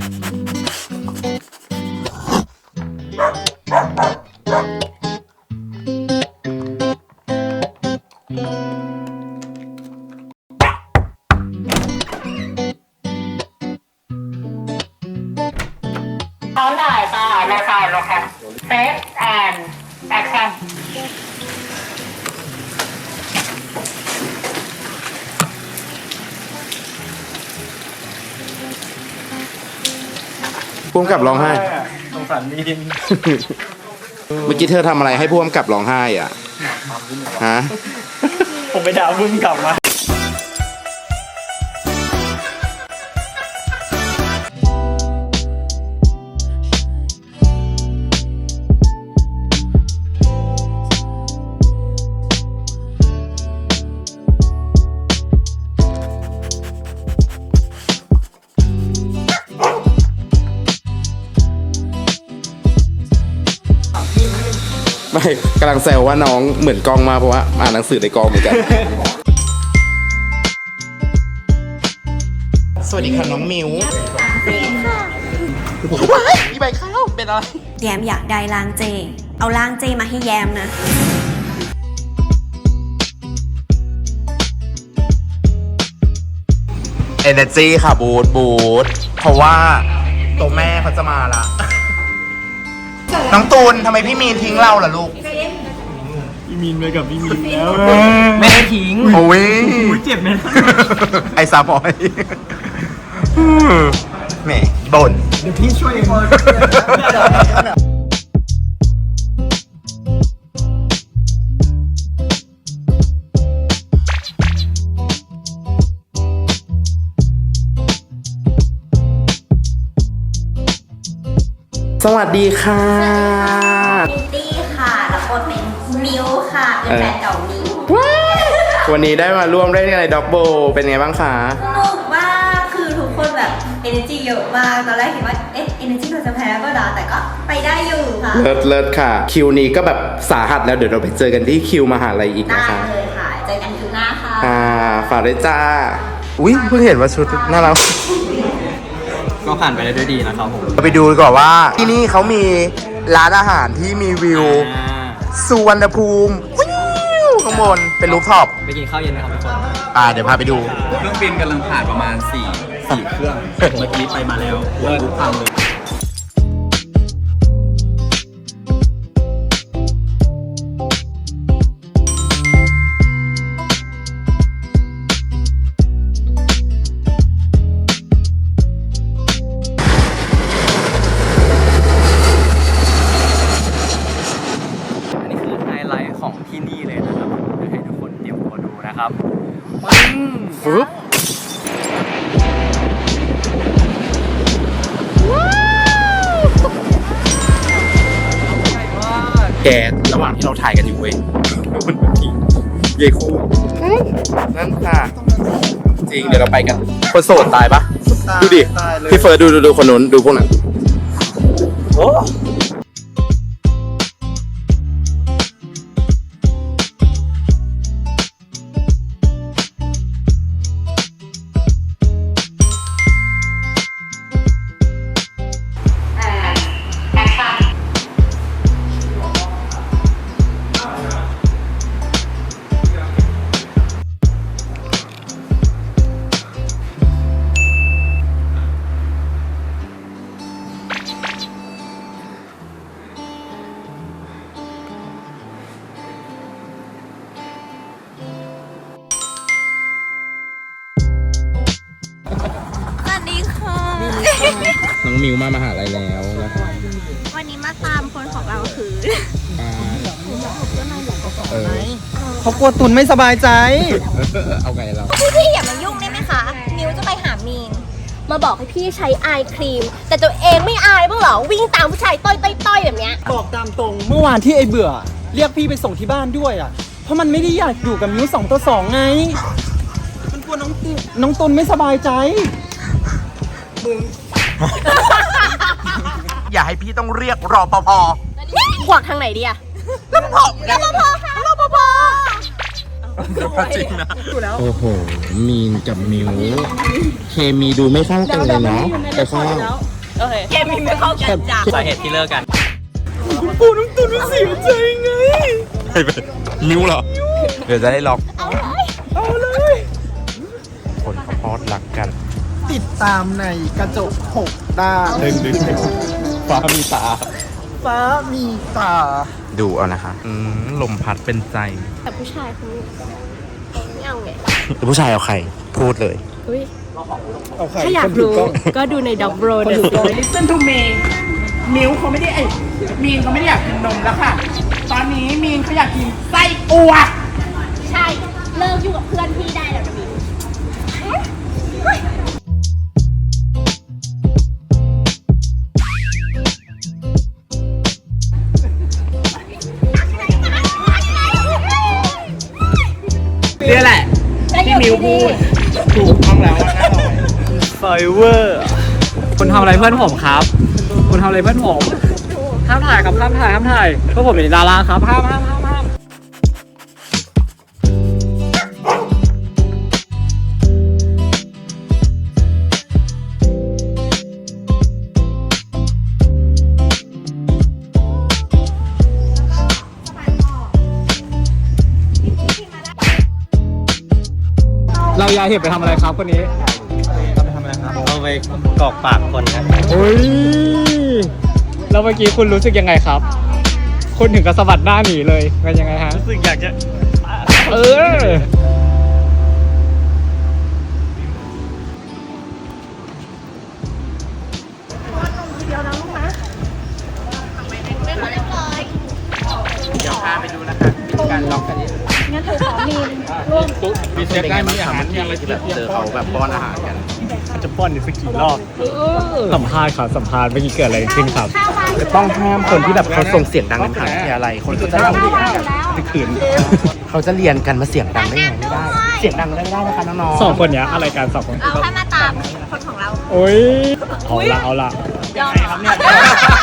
พร้อมถ่ายค่ะราคาราคาเซฟแอนด์แอคชั่น พ่วงกับร้องไห้ สงสารมีนเมื่อกี้เธอทำอะไรให้พ่วงกับร้องไห้อะ ฮะ ผมไปด่ามึงกลับมา ไม่กำลังแซวว่าน้องเหมือนกล้องมากเพราะว่าอ่านหนังสือในกองเหมือนกัน สวัสดีค่ะน้องมิวว้ายมีใบข้าวเป็นอะไร แยมอยากได้ล้างเจ เอาล้างเจมาให้แยมนะ Energy ค่ะบูทบูทเพราะว่าตัวแม่เขาจะมาละ น้องตูนทำไมพี่มีนทิ้งเราล่ะลูก พี่มีนไปกับพี่มีนแล้วไม่ได้ทิ้งโอ้ยเจ็บไหมไอ้ซาบอยแหม่บ่น เดี๋ยวพี่ช่วยเอง สวัสดีค่ะ มินตี้ค่ะแล้วก็เป็นมิวค่ะ เป็นแฟนเก่ามิววันนี้ได้มาร่วมเล่นในด็อกโบ เป็นไงบ้างคะสนุกมากคือทุกคนแบบ energy เยอะมากตอนแรกเห็นว่าเอ๊ะ energy เราจะแพ้ก็ดาแต่ก็ไปได้อยู่ค่ะ เลิศเลิศค่ะ คิวนี้ก็แบบสาหัสแล้วเดี๋ยวเราไปเจอกันที่คิวมหาลัยอีกได้นะคะ เลยค่ะเจอกันคืนหน้าค่ะ อ่า ฝากด้วยจ้า อุ้ยเพิ่งเห็นว่าชุดน่ารัก ก็ผ่านไปได้ด้วยดีนะครับผมเราไปดูดีกว่อนว่าที่นี่เขามีร้านอาหารที่มีวิวสุวรรณภูมิวิวข้างบนเป็นรูฟท็อปไปกินข้าวเย็นนะครับทุกคนอ่าเดี๋ยวพาไปดู เครื่องบินกำลังผ่านประมาณ4 4เครื่อง เมื่อกี้ไปมาแล้วเลิศพังเลย ฟึบแกระหว่างที่เราถ่ายกันอยู่เว้ยมันทีเยคู่นั่นค่ะ จริงเดี๋ยวเราไปกัน คนโสดตายปะดูดิ พี่เฟิร์สดูดูดูคนนู้นดูพวกนั้นโอ้ มิวมามหาลัยแล้วนะครับวันนี้มาตามคนของเราคือเออเขากลัวตุนไม่สบายใจ เอาไงเราพี่อย่ามายุ่งได้ไหมคะ มิวจะไปหามีน มาบอกให้พี่ใช้อายครีม แต่ตัวเองไม่อายบ้างเหรอ วิ่งตามผู้ชายต้อยต้อยต้อยแบบเนี้ย บอกตามตรงเมื่อวานที่ไอ้เบื่อ เรียกพี่ไปส่งที่บ้านด้วยอะ เพราะมันไม่ได้อยากอยู่กับมิวสองต่อสองไง มันกลัวน้องตุน้องตุนไม่สบายใจ อย่าให้พี่ต้องเรียกรอปภกวักทางไหนดีอะรปภรปภค่ะรปภจริงนะโอ้โห มีนกับมิว เคมีดูไม่เข้ากันเลยเนาะไปข้างล่างโอเคเคมีไม่เข้ากันจ้ะสาเหตุที่เลิกกันปูน้ำตุนมันเสียใจไงนิ้วเหรอ เดี๋ยวจะได้ล็อก เอาเลย คนเขาพอดรักกัน ติดตามในกระจกหกด้านดึงดึงฟ้ามีตา ฟ้ามีตา ดูเอานะคะอืมลมพัดเป็นใจ แต่ผู้ชายคนนี้ไม่เอาไงผู้ชายเอาใคร พูดเลยอุ้ยเอาใครถ้าอยากคนถืรู้กล้องก็ดูในด็อกโบรเด listen to me มิวเขาไม่ได้ไอ้มีนเขาไม่ได้อยากกินนมแล้วค่ะ ตอนนี้มีนเขาอยากกินไส้อั่วใช่ เลิกอยู่กับเพื่อนพี่ได้แล้ว ไฟเวอร์คุณทำอะไรเพื่อนผมครับ คุณทำอะไรเพื่อนผม ห้ามถ่ายครับห้ามถ่ายห้ามถ่ายเพื่อนผมเป็นดาราครับห้ามห้ามห้ามห้ามเรายายเห็บไปทำอะไรครับคนนี้ ไปกอกปากคนครับโอ้ยแล้วเมื่อกี้คุณรู้สึกยังไงครับ คุณถึงกับสะบัดหน้าหนีเลยเป็นยังไงฮะ รู้สึกอยากจะ เออ เซฟได้มีอาหารที่ที่แบบเจอเขาแบบป้อนอาหารกัน จะป้อนอีกสักกี่รอบ สัมภาษณ์ครับสัมภาษณ์เมื่อกี้เกิดอะไรขึ้นครับ จะต้องห้ามคนที่แบบเขาส่งเสียงดังในมหาวิทยาลัยคนก็จะเรียนกันที่คืนเขาจะเรียนกันมาเสียงดังได้ไงไม่ได้ เสียงดังได้ไม่ได้นะคะน้องๆสองคนเนี้ยอะไรกันสองคน เอาให้มาตามคนของเรา โอ้ยเอาละเอาละยอม